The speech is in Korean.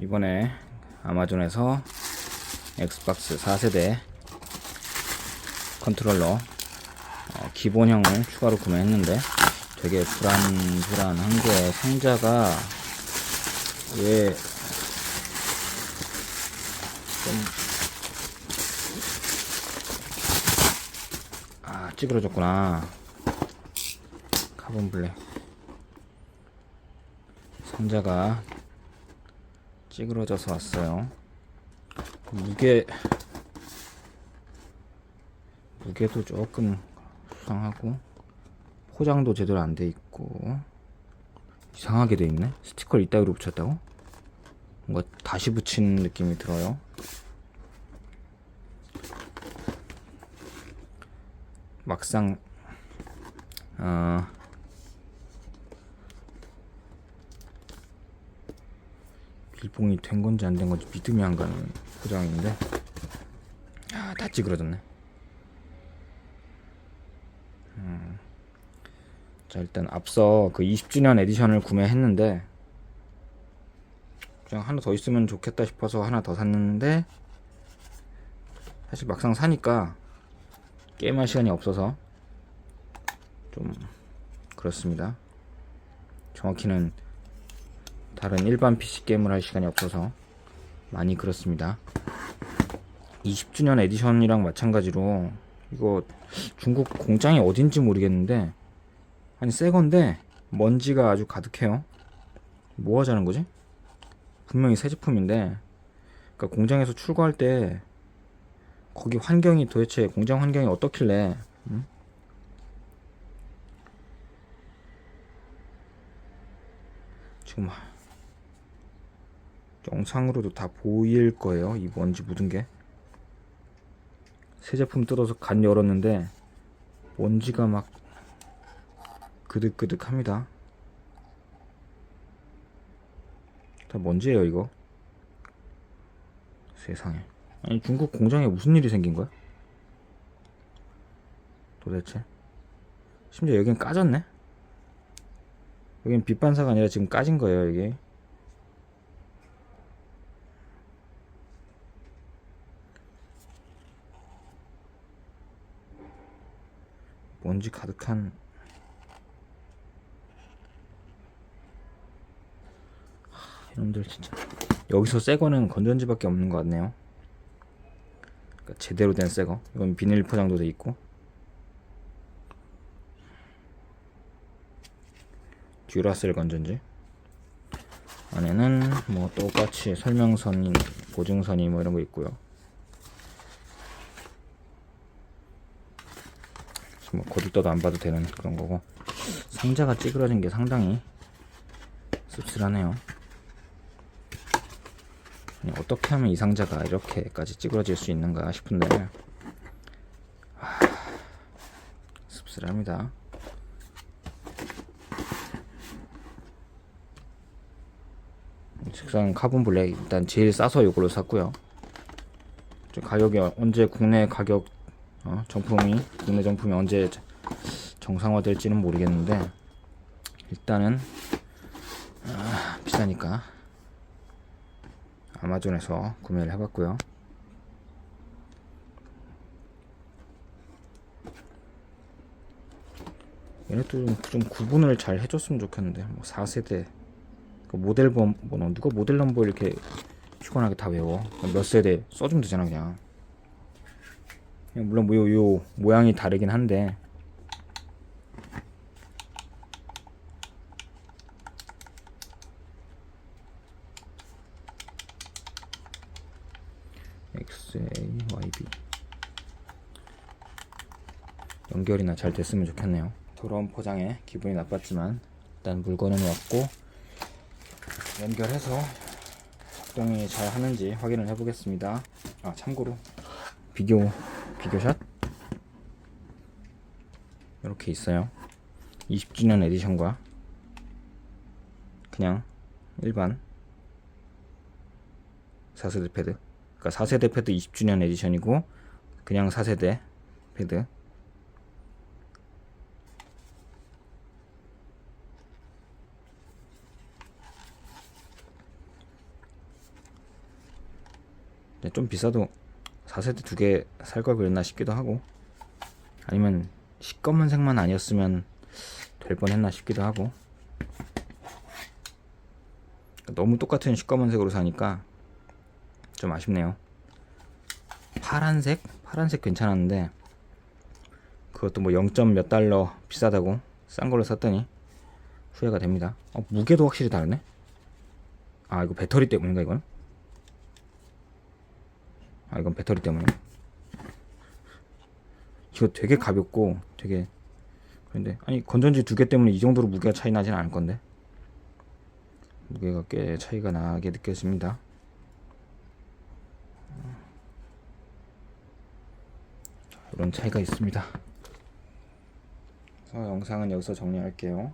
이번에 아마존에서 엑스박스 4세대 컨트롤러 어, 기본형을 추가로 구매했는데 되게 불안불안한 게 상자가 왜 좀, 아, 찌그러졌구나. 카본 블랙. 상자가 찌그러져서 왔어요. 무게, 무게도 조금 수상하고, 포장도 제대로 안 돼 있고, 이상하게 돼 있네? 스티커를 이따위로 붙였다고? 뭔가 다시 붙인 느낌이 들어요. 막상 어, 밀봉이 된 건지 안 된 건지 믿음이 안 가는 포장인데 아, 다 찌그러졌네. 음. 자 일단 앞서 그 20주년 에디션을 구매했는데 그냥 하나 더 있으면 좋겠다 싶어서 하나 더 샀는데 사실 막상 사니까 게임할 시간이 없어서 좀 그렇습니다. 정확히는 다른 일반 PC 게임을 할 시간이 없어서 많이 그렇습니다. 20주년 에디션이랑 마찬가지로 이거 중국 공장이 어딘지 모르겠는데 아니 새 건데 먼지가 아주 가득해요. 뭐 하자는 거지? 분명히 새 제품인데 그러니까 공장에서 출고할 때 거기 환경이 도대체 공장 환경이 어떻길래 응? 지금 영상으로도 다 보일 거예요. 이 먼지 묻은 게. 새 제품 뜯어서 간 열었는데 먼지가 막 그득그득합니다. 다 먼지예요 이거? 세상에. 아니 중국 공장에 무슨 일이 생긴 거야? 도대체? 심지어 여긴 까졌네? 여긴 빛반사가 아니라 지금 까진 거예요 이게 먼지 가득한 하, 이놈들 진짜. 여기서 새 거는 건전지밖에 없는 것 같네요. 그러니까 제대로 된 새거. 이건 비닐 포장도 돼 있고. 듀라셀 건전지. 안에는 뭐 똑같이 설명선이 보증선이 뭐 이런 거 있고요 그래서 뭐 거들떠도 안 봐도 되는 그런 거고. 상자가 찌그러진 게 상당히 씁쓸하네요. 어떻게 하면 이 상자가 이렇게까지 찌그러질 수 있는가 싶은데. 하... 씁쓸합니다. 색상 카본 블랙 일단 제일 싸서 이걸로 샀고요. 저 가격이 언제 국내 가격 어, 정품이 국내 정품이 언제 정상화될지는 모르겠는데 일단은 아, 비싸니까 아마존에서 구매를 해봤고요. 얘네도 좀, 좀 구분을 잘 해줬으면 좋겠는데 뭐 4세대 그 모델 번호 누가 모델 넘버 이렇게 피곤하게 다 외워 몇 세대 써주면 되잖아 그냥 물론 뭐 요, 요 모양이 다르긴 한데. XAYB 연결이나 잘 됐으면 좋겠네요. 더러운 포장에 기분이 나빴지만 일단 물건은 왔고 연결해서 작동이 잘 하는지 확인을 해 보겠습니다. 아 참고로 비교 비교샷. 이렇게 있어요. 20주년 에디션과 그냥 일반 4세대 패드. 그러니까 4세대 패드 20주년 에디션이고 그냥 4세대 패드. 근데 좀 비싸도 4세트 두 개 살 걸 그랬나 싶기도 하고 아니면 시꺼먼색만 아니었으면 될 뻔했나 싶기도 하고 너무 똑같은 시꺼먼색으로 사니까 좀 아쉽네요 파란색? 파란색 괜찮았는데 그것도 뭐 0. 몇 달러 비싸다고 싼 걸로 샀더니 후회가 됩니다 어, 무게도 확실히 다르네 아 이거 배터리 때문인가 이건? 아 이건 배터리 때문에. 이거 되게 가볍고 되게 그런데 아니 건전지 두 개 때문에 이 정도로 무게가 차이 나진 않을 건데. 무게가 꽤 차이가 나게 느껴집니다. 이런 차이가 있습니다. 그래서 영상은 여기서 정리할게요